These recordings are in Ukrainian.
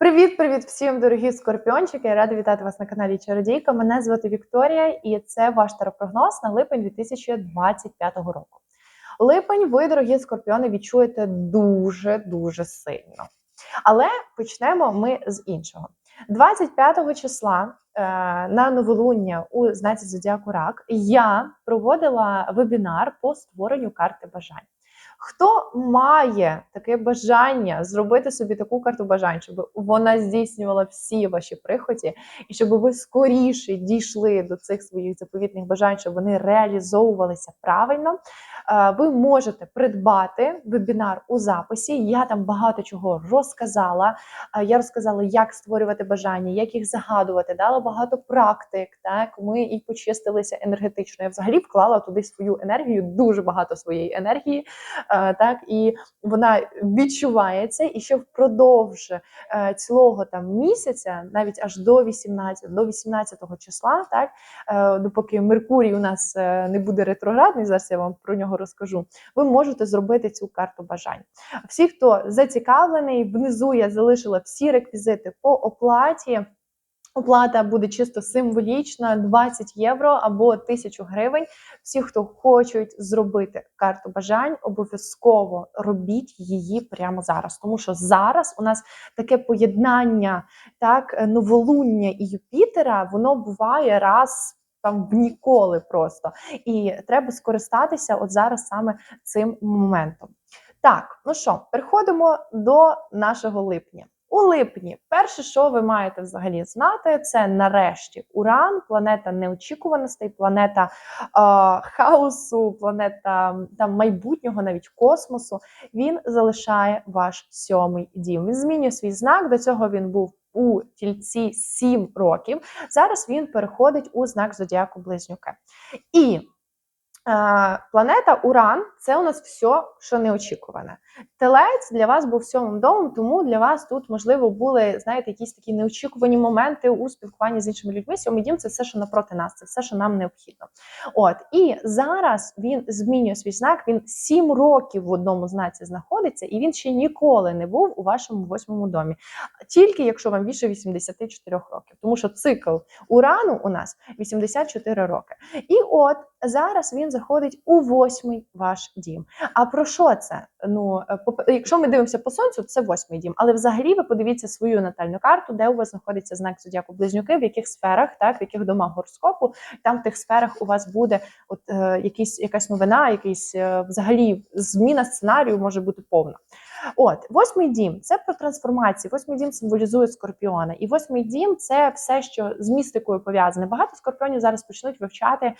Привіт-привіт всім, дорогі скорпіончики! Я рада вітати вас на каналі Чародійка. Мене звати Вікторія, і це ваш таропрогноз на липень 2025 року. Липень, ви, дорогі скорпіони, відчуєте дуже дуже сильно. Але почнемо ми з іншого. 25 числа е, на новолуння у знаці Зодіаку Рак я проводила вебінар по створенню карти бажань. Хто має таке бажання зробити собі таку карту бажань, щоб вона здійснювала всі ваші прихоті, і щоб ви скоріше дійшли до цих своїх заповітних бажань, щоб вони реалізовувалися правильно, е, ви можете придбати вебінар у записі. Я там багато чого розказала. Е, я розказала, як створювати бажання, як їх загадувати, дала багато практик. Так ми і почистилися енергетично. Я взагалі вклала туди свою енергію, дуже багато своєї енергії. Е, так і вона відчувається, і що впродовж е, цілого там місяця, навіть аж до 18 до 18 числа, так е, допоки Меркурій у нас не буде ретроградний, зараз я вам про нього розкажу. Ви можете зробити цю карту бажань. Всі, хто зацікавлений, внизу я залишила всі реквізити по оплаті. Оплата буде чисто символічна: 20 євро або 1000 гривень. Всі, хто хочуть зробити карту бажань, обов'язково робіть її прямо зараз. Тому що зараз у нас таке поєднання, так, новолуння і Юпітера, воно буває раз. Там в ніколи просто. І треба скористатися от зараз саме цим моментом. Так, ну що, переходимо до нашого липня. У липні, перше, що ви маєте взагалі знати, це нарешті Уран, планета неочікуваностей, планета е, хаосу, планета там майбутнього, навіть космосу. Він залишає ваш сьомий дім. Він змінює свій знак. До цього він був у тільці 7 років. Зараз він переходить у знак зодіаку Близнюки. І планета Уран це у нас все, що неочікуване. Телець для вас був сьомим домом, тому для вас тут, можливо, були, знаєте, якісь такі неочікувані моменти у спілкуванні з іншими людьми. Сьомий дім це все, що напроти нас, це все, що нам необхідно. От і зараз він змінює свій знак. Він сім років в одному знаці знаходиться, і він ще ніколи не був у вашому восьмому домі. Тільки якщо вам більше 84 років, тому що цикл урану у нас 84 роки. І от зараз він заходить у восьмий ваш дім. А про що це? Ну, е, якщо ми дивимося по сонцю, це восьмий дім. Але взагалі ви подивіться свою натальну карту, де у вас знаходиться знак зодіаку близнюки, в яких сферах, так в яких домах гороскопу, там в тих сферах у вас буде от е, якісь якась новина, якийсь е, взагалі зміна сценарію може бути повна. От, восьмий дім це про трансформацію. Восьмий дім символізує скорпіона. І восьмий дім це все, що з містикою пов'язане. Багато скорпіонів зараз почнуть вивчати е,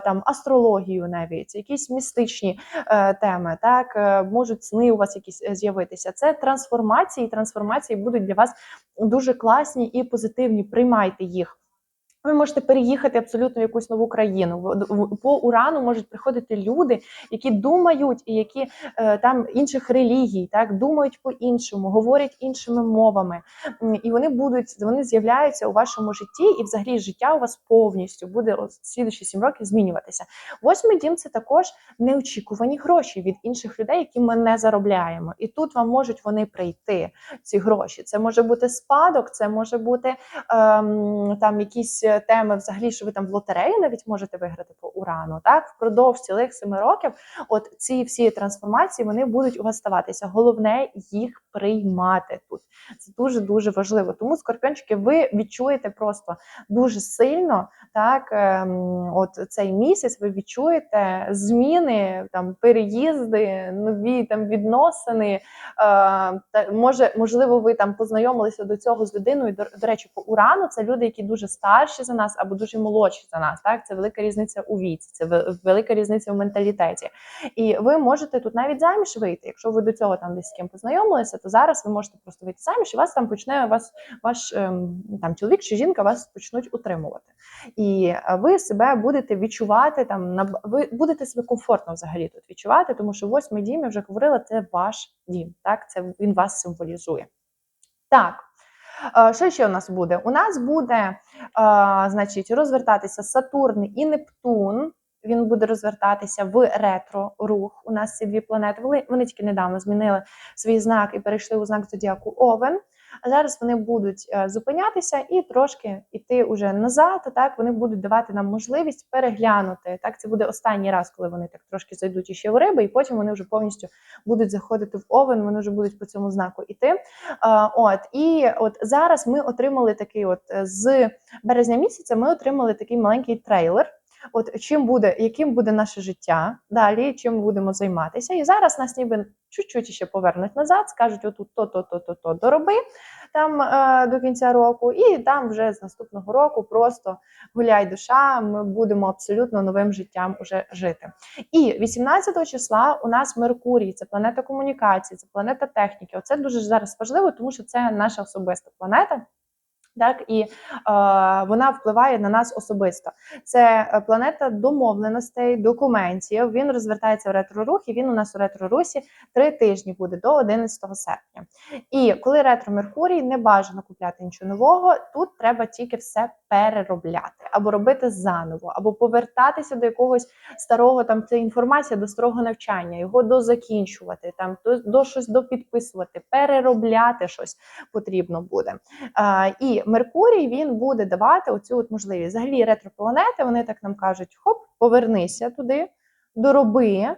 там астрологію, навіть якісь містичні е, теми. Так е, можуть сни у вас якісь е, з'явитися. Це трансформації. і Трансформації будуть для вас дуже класні і позитивні. Приймайте їх. Ви можете переїхати абсолютно в якусь нову країну. По урану можуть приходити люди, які думають і які е, там інших релігій, так думають по-іншому, говорять іншими мовами, і вони будуть вони з'являються у вашому житті, і взагалі життя у вас повністю буде слідуючі сім років змінюватися. Восьмий дім це також неочікувані гроші від інших людей, які ми не заробляємо. І тут вам можуть вони прийти ці гроші. Це може бути спадок, це може бути ем, там якісь теми, взагалі, що ви там в лотереї навіть можете виграти по урану. Так, впродовж цілих семи років, от ці всі трансформації вони будуть у вас ставатися. Головне їх приймати тут. Це дуже дуже важливо. Тому скорпіончики, ви відчуєте просто дуже сильно так. Ем, от цей місяць ви відчуєте зміни, там переїзди, нові там відносини. Е, може, можливо, ви там познайомилися до цього з людиною. До, до речі, по урану це люди, які дуже старші за нас або дуже молодші за нас. Так, це велика різниця у віці, це велика різниця в менталітеті. І ви можете тут навіть заміж вийти. Якщо ви до цього там десь з ким познайомилися, то зараз ви можете просто вийти заміж, і вас там почне вас, ваш ем, там чоловік чи жінка вас почнуть утримувати. І ви себе будете відчувати там на ви будете себе комфортно взагалі тут відчувати, тому що восьмий дім я вже говорила, це ваш дім. Так, це він вас символізує. Так. Е, що ще у нас буде? У нас буде, е, значить, розвертатися Сатурн і Нептун. Він буде розвертатися в ретро рух. У нас ці дві планети. Вони, тільки недавно змінили свій знак і перейшли у знак зодіаку Овен. А зараз вони будуть е, зупинятися і трошки йти уже назад. Так вони будуть давати нам можливість переглянути. Так, це буде останній раз, коли вони так трошки зайдуть іще в риби, і потім вони вже повністю будуть заходити в овен. Вони вже будуть по цьому знаку іти. От і от зараз ми отримали такий, от е, з березня місяця, ми отримали такий маленький трейлер. От чим буде, яким буде наше життя далі, чим будемо займатися. І зараз нас ніби чуть-чуть ще повернуть назад, скажуть, отут то, то, то, то, то дороби там е, до кінця року, і там вже з наступного року просто гуляй душа. Ми будемо абсолютно новим життям уже жити. І 18 числа у нас Меркурій, це планета комунікації, це планета техніки. Оце дуже зараз важливо, тому що це наша особиста планета. Так і е, вона впливає на нас особисто. Це е, планета домовленостей, документів. Він розвертається в ретро-рух, і він у нас у ретро-русі три тижні буде до 11 серпня. І коли ретро Меркурій, не бажано купляти нічого нового. Тут треба тільки все переробляти або робити заново, або повертатися до якогось старого там це інформація, до старого навчання, його дозакінчувати, там до, до щось допідписувати, переробляти щось потрібно буде. Е, і Меркурій він буде давати оцю от можливість. Взагалі ретропланети, вони так нам кажуть: хоп, повернися туди, дороби,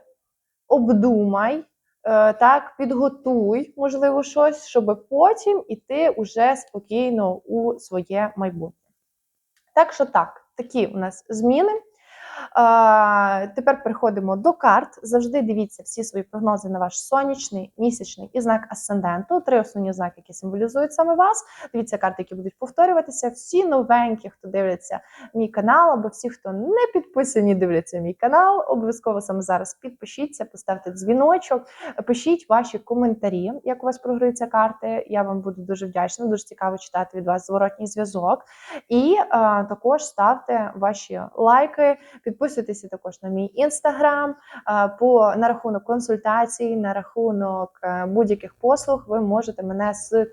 обдумай, е, так, підготуй, можливо, щось, щоб потім іти уже спокійно у своє майбутнє. Так що так, такі у нас зміни. Тепер переходимо до карт. Завжди дивіться всі свої прогнози на ваш сонячний, місячний і знак асценденту. Три основні знаки, які символізують саме вас. Дивіться карти, які будуть повторюватися. Всі новенькі, хто дивиться мій канал, або всі, хто не підписані, дивляться мій канал. Обов'язково саме зараз підпишіться, поставте дзвіночок, пишіть ваші коментарі, як у вас програються карти. Я вам буду дуже вдячна, дуже цікаво читати від вас зворотній зв'язок. І а, також ставте ваші лайки. Підписуйтеся також на мій інстаграм. По на рахунок консультацій, на рахунок е, будь-яких послуг, ви можете мене з е,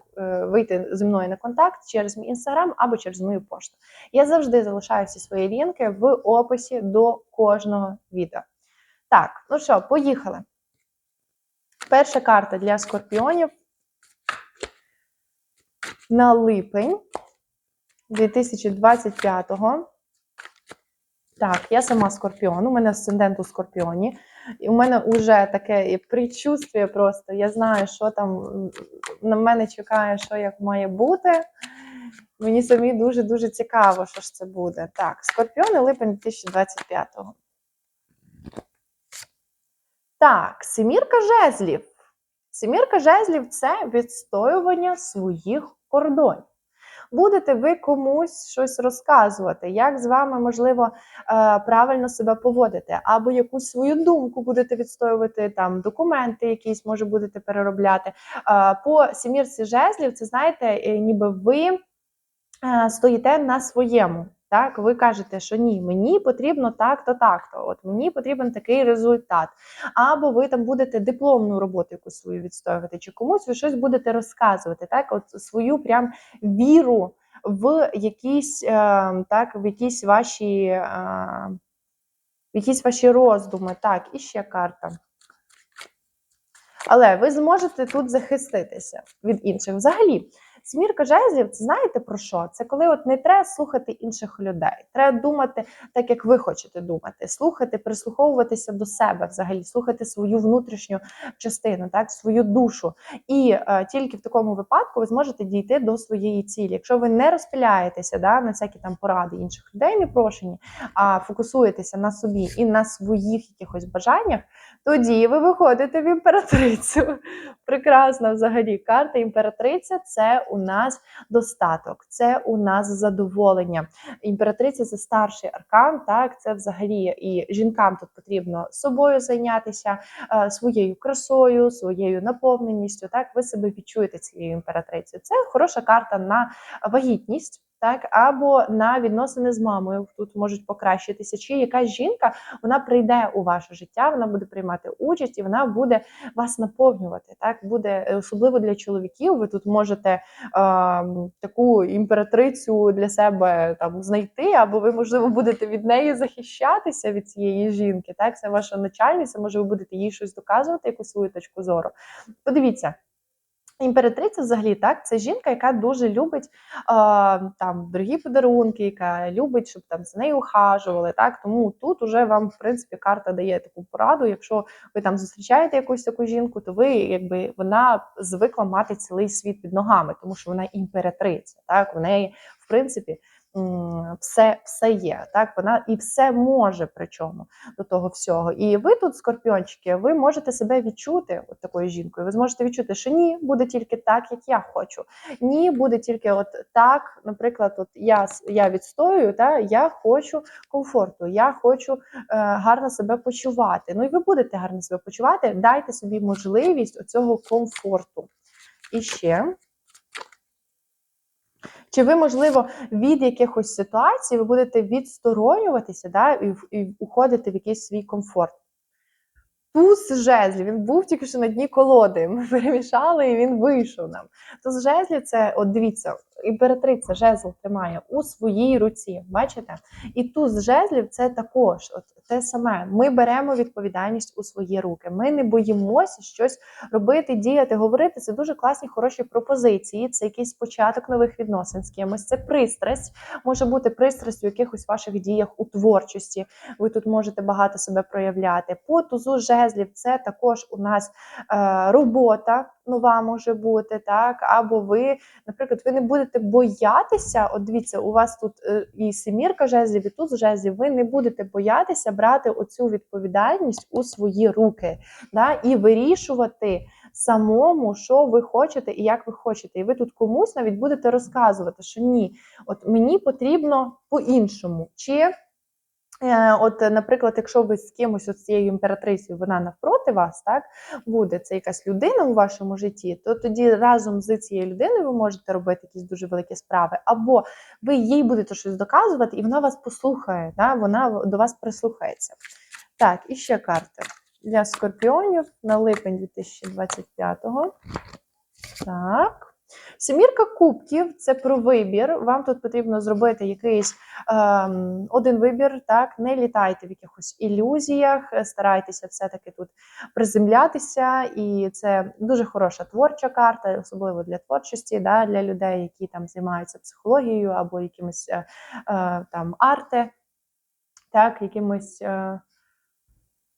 вийти зі мною на контакт через мій інстаграм або через мою пошту. Я завжди залишаю всі свої лінки в описі до кожного відео. Так, ну що, поїхали. Перша карта для скорпіонів на липень 2025-го. Так, я сама скорпіон, у мене асцендент у скорпіоні. І у мене вже таке предчувствие просто. Я знаю, що там на мене чекає, що як має бути. Мені самі дуже-дуже цікаво, що ж це буде. Так, скорпіони липень 2025-го. Так, семірка жезлів. Семірка жезлів це відстоювання своїх кордонів будете ви комусь щось розказувати, як з вами можливо е, правильно себе поводити, або якусь свою думку будете відстоювати, там документи, якісь може будете переробляти. Е, по сімірці жезлів, це знаєте, е, ніби ви стоїте на своєму. Так, ви кажете, що ні, мені потрібно так-то, так-то. От мені потрібен такий результат. Або ви там будете дипломну роботу якусь свою відстоювати, чи комусь ви щось будете розказувати, так, от свою прям віру в якісь е, так, в якісь ваші е, в якісь ваші роздуми. Так, і ще карта. Але ви зможете тут захиститися від інших. Взагалі, Смірка жезлів, це знаєте про що? Це коли от не треба слухати інших людей. Треба думати так, як ви хочете думати, слухати, прислуховуватися до себе, взагалі, слухати свою внутрішню частину, так, свою душу. І е, тільки в такому випадку ви зможете дійти до своєї цілі. Якщо ви не розпиляєтеся да, на всякі там поради інших людей, непрошені, а фокусуєтеся на собі і на своїх якихось бажаннях, тоді ви виходите в імператрицю. Прекрасна взагалі карта імператриця це у нас достаток, це у нас задоволення. Імператриця це старший аркан. Так, це взагалі і жінкам тут потрібно собою зайнятися, е, своєю красою, своєю наповненістю. Так, ви себе відчуєте цією імператрицею. Це хороша карта на вагітність так або на відносини з мамою тут можуть покращитися. Чи якась жінка вона прийде у ваше життя, вона буде приймати участь і вона буде вас наповнювати. Так буде е, особливо для чоловіків. Ви тут можете е, таку імператрицю для себе там знайти, або ви, можливо, будете від неї захищатися від цієї жінки. Так, це ваша начальниця, може, ви будете їй щось доказувати, якусь свою точку зору. Подивіться. Імператриця взагалі так, це жінка, яка дуже любить е, там дорогі подарунки, яка любить, щоб там за нею ухажували. Так тому тут уже вам, в принципі, карта дає таку пораду. Якщо ви там зустрічаєте якусь таку жінку, то ви якби вона звикла мати цілий світ під ногами, тому що вона імператриця. Так, в неї, в принципі все все є. Так, вона і все може, причому до того всього. І ви тут, скорпіончики, ви можете себе відчути от такою жінкою. Ви зможете відчути, що ні, буде тільки так, як я хочу. Ні, буде тільки от так. Наприклад, от я я відстоюю, та я хочу комфорту, я хочу е, гарно себе почувати. Ну і ви будете гарно себе почувати. Дайте собі можливість оцього комфорту. І ще. Чи ви, можливо, від якихось ситуацій ви будете відсторонюватися да, і, і уходити в якийсь свій комфорт? Туз жезлів, він був тільки що на дні колоди. Ми перемішали і він вийшов нам. Туз жезлів це, от дивіться, імператриця жезл тримає у своїй руці. Бачите? І туз жезлів це також от те саме. Ми беремо відповідальність у свої руки. Ми не боїмося щось робити, діяти, говорити. Це дуже класні, хороші пропозиції. Це якийсь початок нових відносин з кимось. Це пристрасть, може бути пристрасть у якихось ваших діях у творчості. Ви тут можете багато себе проявляти. По тузу жезлів це також у нас е, робота нова може бути, так, або ви, наприклад, ви не будете боятися, от дивіться, у вас тут е, і семірка жезлів, і тут жезлів, ви не будете боятися брати оцю відповідальність у свої руки да, і вирішувати самому, що ви хочете і як ви хочете. І ви тут комусь навіть будете розказувати, що ні, от мені потрібно по-іншому. чи от, наприклад, якщо ви з кимось от цією імператрицею, вона навпроти вас, так буде це якась людина у вашому житті, то тоді разом з цією людиною ви можете робити якісь дуже великі справи, або ви їй будете щось доказувати, і вона вас послухає, так? вона до вас прислухається. Так, і ще карти для скорпіонів на липень 2025-го. Так. Семірка кубків це про вибір. Вам тут потрібно зробити якийсь ем, один вибір. Так, не літайте в якихось ілюзіях, старайтеся все-таки тут приземлятися, і це дуже хороша творча карта, особливо для творчості, да, для людей, які там займаються психологією або якимось е, е, там арте, так, якимось. Е,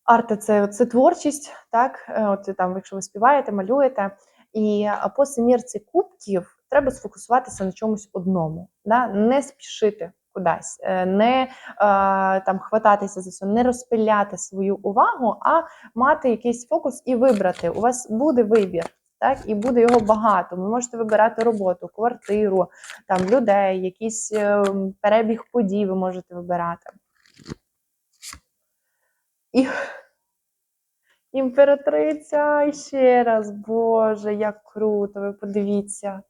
Арте це це творчість, так, е, от там, якщо ви співаєте, малюєте, і по семірці кубків треба сфокусуватися на чомусь одному, да? не спішити кудись, е, не а, там хвататися за це, не розпиляти свою увагу, а мати якийсь фокус і вибрати. У вас буде вибір. Так, і буде його багато. Ви можете вибирати роботу, квартиру, там людей, якийсь е, перебіг подій ви можете вибирати. І Імператриця ще раз, Боже, як круто! Ви подивіться.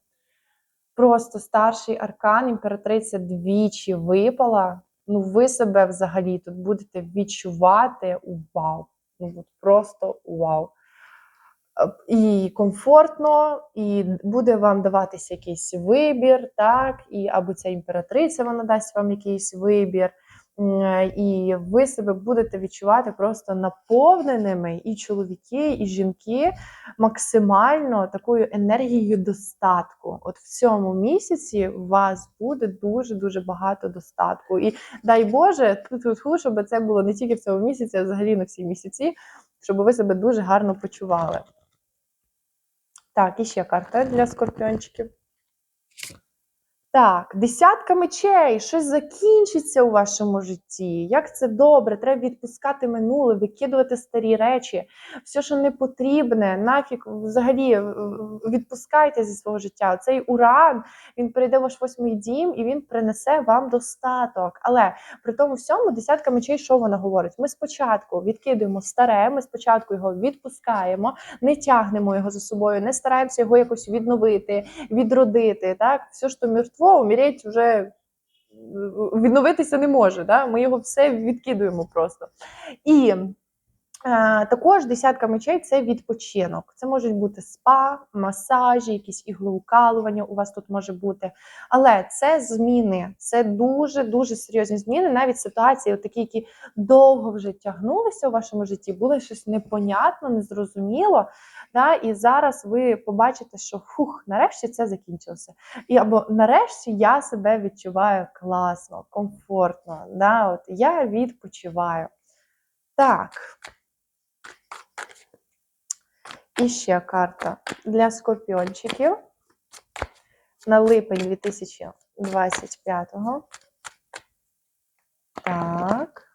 Просто старший аркан, імператриця двічі випала. Ну, ви себе взагалі тут будете відчувати вау. Ну, просто вау. І комфортно, і буде вам даватися якийсь вибір, так, і або ця імператриця вона дасть вам якийсь вибір і ви себе будете відчувати просто наповненими і чоловіки, і жінки максимально такою енергією достатку. От в цьому місяці у вас буде дуже-дуже багато достатку. І дай Боже, щоб це було не тільки в цьому місяці, а взагалі на всі місяці, щоб ви себе дуже гарно почували. Так, і ще карта для скорпіончиків. Так, десятка мечей, щось закінчиться у вашому житті. Як це добре, треба відпускати минуле, викидувати старі речі, все, що не потрібне, нафіг взагалі відпускайте зі свого життя. Цей уран він прийде в ваш восьмий дім і він принесе вам достаток. Але при тому всьому десятка мечей, що вона говорить? Ми спочатку відкидуємо старе, ми спочатку його відпускаємо, не тягнемо його за собою, не стараємося його якось відновити, відродити. Так, все, що мертво мертво, умереть вже відновитися не може. Да? Ми його все відкидуємо просто. І Е, Також десятка мечей це відпочинок. Це можуть бути спа, масажі, якісь іглоукалування у вас тут може бути. Але це зміни, це дуже дуже серйозні зміни. Навіть ситуації, такі, які довго вже тягнулися у вашому житті, було щось непонятно, незрозуміло. Да? І зараз ви побачите, що фух, нарешті це закінчилося. І або нарешті я себе відчуваю класно, комфортно. Да? От я відпочиваю. Так. І ще карта для скорпіончиків на липень 2025-го. Так.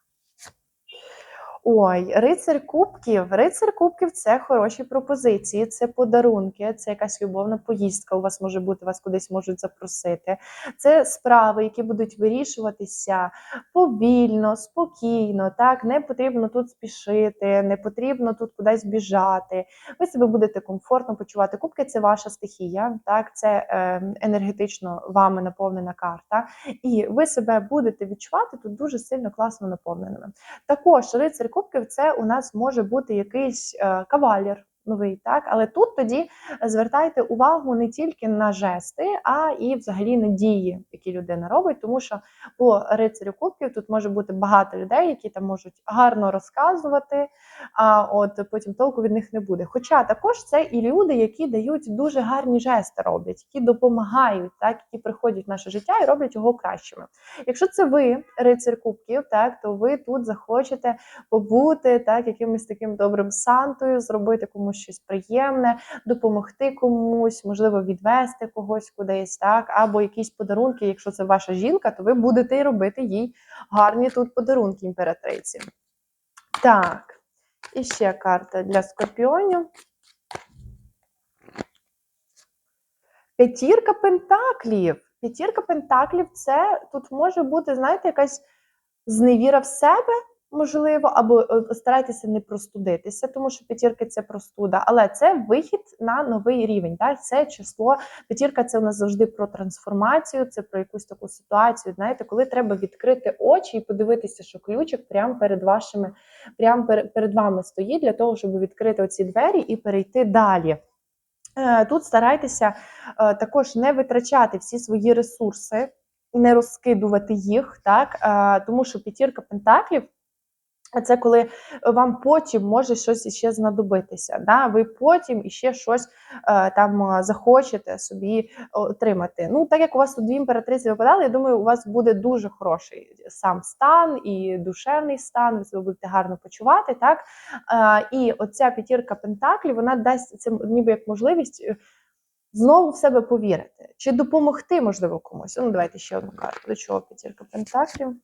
Ой, рицар кубків. Рицар кубків це хороші пропозиції, це подарунки, це якась любовна поїздка. У вас може бути, вас кудись можуть запросити. Це справи, які будуть вирішуватися повільно, спокійно. Так, не потрібно тут спішити, не потрібно тут кудись біжати. Ви себе будете комфортно почувати. Кубки це ваша стихія, так, це е, енергетично вами наповнена карта. І ви себе будете відчувати тут дуже сильно класно наповненими. Також рицар кубків це у нас може бути якийсь е, кавалер. Новий, так, але тут тоді звертайте увагу не тільки на жести, а і взагалі на дії, які людина робить, тому що по рицарю кубків тут може бути багато людей, які там можуть гарно розказувати, а от потім толку від них не буде. Хоча також це і люди, які дають дуже гарні жести, роблять, які допомагають, так, які приходять в наше життя і роблять його кращими. Якщо це ви, рицар кубків, так, то ви тут захочете побути так, якимось таким добрим сантою, зробити комусь щось приємне, допомогти комусь, можливо, відвести когось кудись, так, або якісь подарунки. Якщо це ваша жінка, то ви будете робити їй гарні тут подарунки імператриці. Так, і ще карта для скорпіонів. П'ятірка пентаклів. П'ятірка пентаклів це тут може бути, знаєте, якась зневіра в себе, можливо, або е, старайтеся не простудитися, тому що п'ятірки це простуда, але це вихід на новий рівень. Так? Це число. П'ятірка це у нас завжди про трансформацію, це про якусь таку ситуацію. Знаєте, коли треба відкрити очі і подивитися, що ключик прямо перед вашими, прямо перед вами стоїть для того, щоб відкрити оці двері і перейти далі. Е, Тут старайтеся е, також не витрачати всі свої ресурси, не розкидувати їх, так тому що п'ятірка пентаклів. Це коли вам потім може щось іще знадобитися. Да? Ви потім іще щось е, там захочете собі отримати. Ну, так як у вас тут дві імператриці випадали, я думаю, у вас буде дуже хороший сам стан і душевний стан, ви себе будете гарно почувати. так? Е, і оця п'ятірка пентаклів вона дасть це ніби як можливість. Знову в себе повірити, чи допомогти, можливо, комусь. Ну, давайте ще одну карту. До чого п'ятірка пентаклів?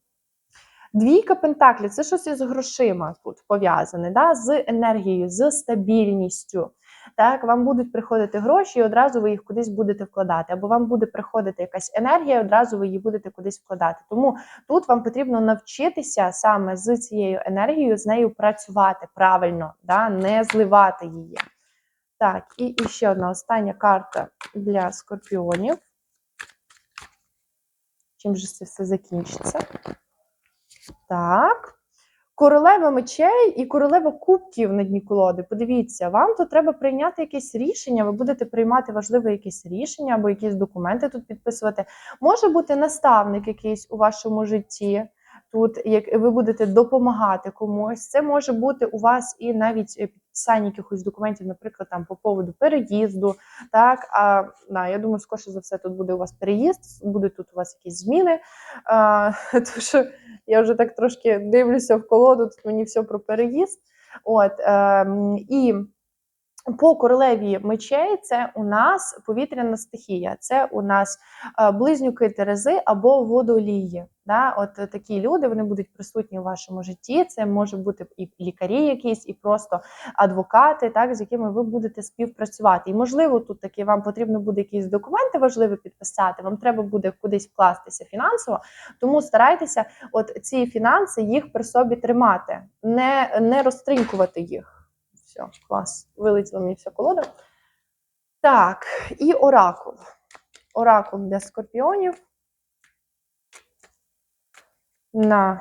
Двійка пентаклів це щось із грошима тут пов'язане, да? з енергією, з стабільністю. Так, Вам будуть приходити гроші, і одразу ви їх кудись будете вкладати. Або вам буде приходити якась енергія, і одразу ви її будете кудись вкладати. Тому тут вам потрібно навчитися саме з цією енергією, з нею працювати правильно, да? не зливати її. Так, і, і ще одна остання карта для скорпіонів. Чим же це все закінчиться? Так. Королева мечей і королева кубків на дні колоди. Подивіться, вам тут треба прийняти якесь рішення, ви будете приймати важливе якесь рішення або якісь документи тут підписувати. Може бути наставник якийсь у вашому житті. Тут, як ви будете допомагати комусь, це може бути у вас і навіть підписання якихось документів, наприклад, там по поводу переїзду. Так, а да, я думаю, скоріше за все, тут буде у вас переїзд, будуть тут у вас якісь зміни. А, Тому що я вже так трошки дивлюся в колоду, тут мені все про переїзд. От, е, І по королеві мечей це у нас повітряна стихія, це у нас е, близнюки Терези або водолії. Да? От такі люди вони будуть присутні у вашому житті. Це може бути і лікарі, якісь, і просто адвокати, так з якими ви будете співпрацювати. І можливо, тут таки вам потрібно буде якісь документи важливі підписати. Вам треба буде кудись вкластися фінансово. Тому старайтеся, от ці фінанси їх при собі тримати, не, не розтринькувати їх. Все, клас. Вилетіла мені вся колода. Так, і оракул. Оракул для скорпіонів. На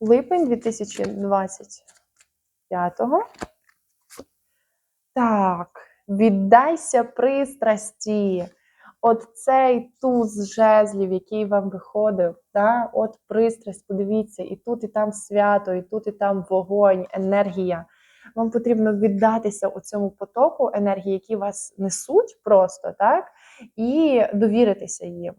Липень 2025. Так, віддайся пристрасті. От цей туз жезлів, який вам виходив, та? от пристрасть, подивіться, і тут, і там свято, і тут, і там вогонь, енергія. Вам потрібно віддатися у цьому потоку енергії, які вас несуть просто, так? І довіритися їм.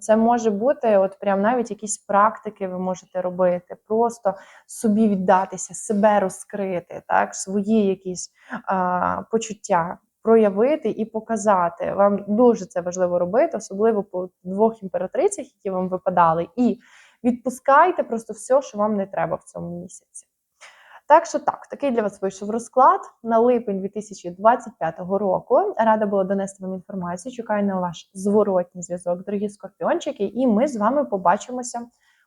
Це може бути, от прям навіть якісь практики ви можете робити, просто собі віддатися, себе розкрити, так, свої якісь а, почуття проявити і показати. Вам дуже це важливо робити, особливо по двох імператрицях, які вам випадали, і відпускайте просто все, що вам не треба в цьому місяці. Так що так, такий для вас вийшов розклад на липень 2025 року. Рада була донести вам інформацію. Чекаю на ваш зворотній зв'язок, дорогі скорпіончики, і ми з вами побачимося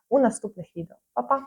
у наступних відео. Па-па!